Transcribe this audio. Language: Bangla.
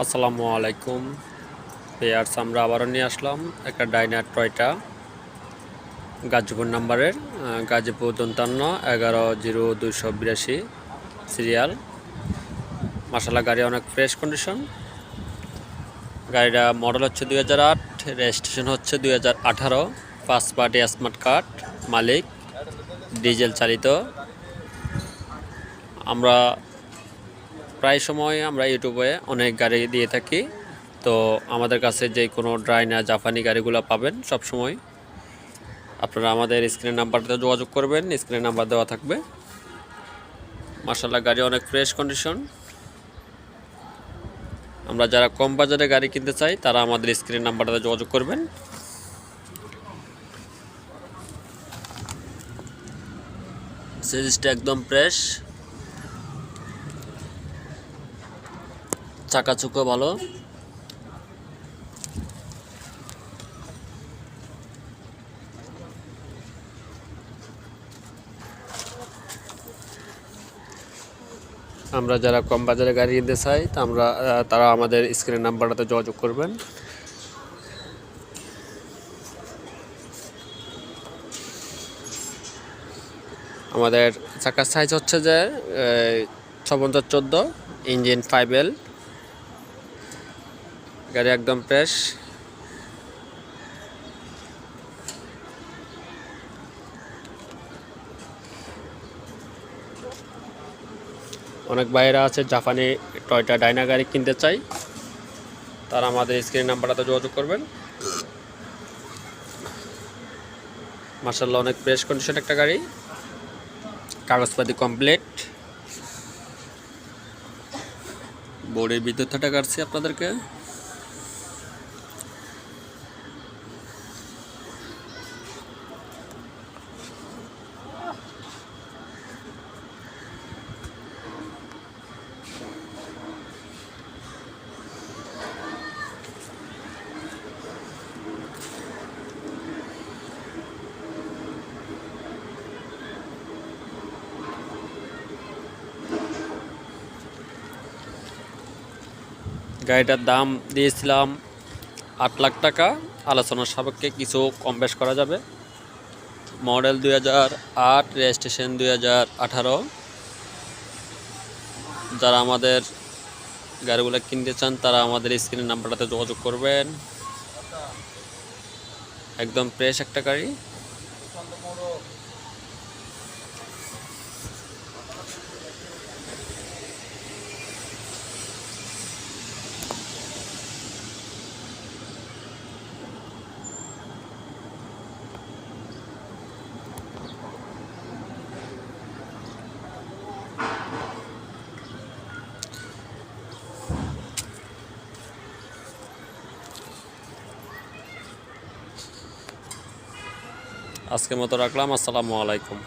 আসসালামু আলাইকুম। পেয়ার্স, আমরা আবারও নিয়ে আসলাম একটা ডাইনার টয়টা। গাজীপুর নাম্বারের গাজীপুর দন্তান্ন, এগারো জিরো দুইশো বিরাশি সিরিয়াল। মাসালা গাড়ি অনেক ফ্রেশ কন্ডিশন। গাড়িটা মডেল হচ্ছে দুই হাজার আট, রেজিস্ট্রেশন হচ্ছে দুই হাজার আঠারো। ফার্স্ট পার্টি স্মার্ট কার্ড মালিক, ডিজেল চালিত। আমরা প্রায় সময় আমরা ইউটিউবে অনেক গাড়ি দিয়ে থাকি। তো আমাদের কাছে যে কোনো ড্রাইনা জাপানি গাড়িগুলো পাবেন সব সময় আপনারা আমাদের স্ক্রিনের নাম্বারটাতে যোগাযোগ করবেন, স্ক্রিনের নাম্বার দেওয়া থাকবে। মার্শাল্লাহ গাড়ি অনেক ফ্রেশ কন্ডিশন আমরা যারা কম বাজারে গাড়ি কিনতে চাই, তারা আমাদের স্ক্রিনের নাম্বারটাতে যোগাযোগ করবেন। সিরিজটা একদম ফ্রেশ চাকাচুকো ভালো। আমরা যারা কম বাজারে গাড়ি কিনতে চাই, তা আমরা তারা আমাদের স্ক্রিনের নাম্বারটাতে যোগাযোগ করবেন। আমাদের চাকার সাইজ হচ্ছে যে ছ পঞ্চাশ চোদ্দ ইঞ্জিন ফাইভ এল গাড়ি একদম ফ্রেশ অনেক বাইরে আছে, জাপানি টয়টা ডাইনা গাড়ি কিনতে চাই। তারা আমাদের স্ক্রিন নাম্বারটাতে যোগাযোগ করবেন। মার্শাল্লাহ অনেক ফ্রেশ কন্ডিশন একটা গাড়ি। কাগজপাতি কমপ্লিট বোর্ডের বিদ্যুৎটা কাটছি আপনাদেরকে। গাড়িটার দাম দিয়েছিলাম আট লাখ টাকা। আলোচনার সাপেক্ষে কিছু কম বেশ করা যাবে। মডেল দুই হাজার আট, রেজিস্ট্রেশন দুই হাজার আঠারো। যারা আমাদের গাড়িগুলো কিনতে চান, তারা আমাদের স্ক্রিনের নাম্বারটাতে যোগাযোগ করবেন। একদম ফ্রেশ একটা গাড়ি। আজকের মতো রাখলাম আসসালামু আলাইকুম।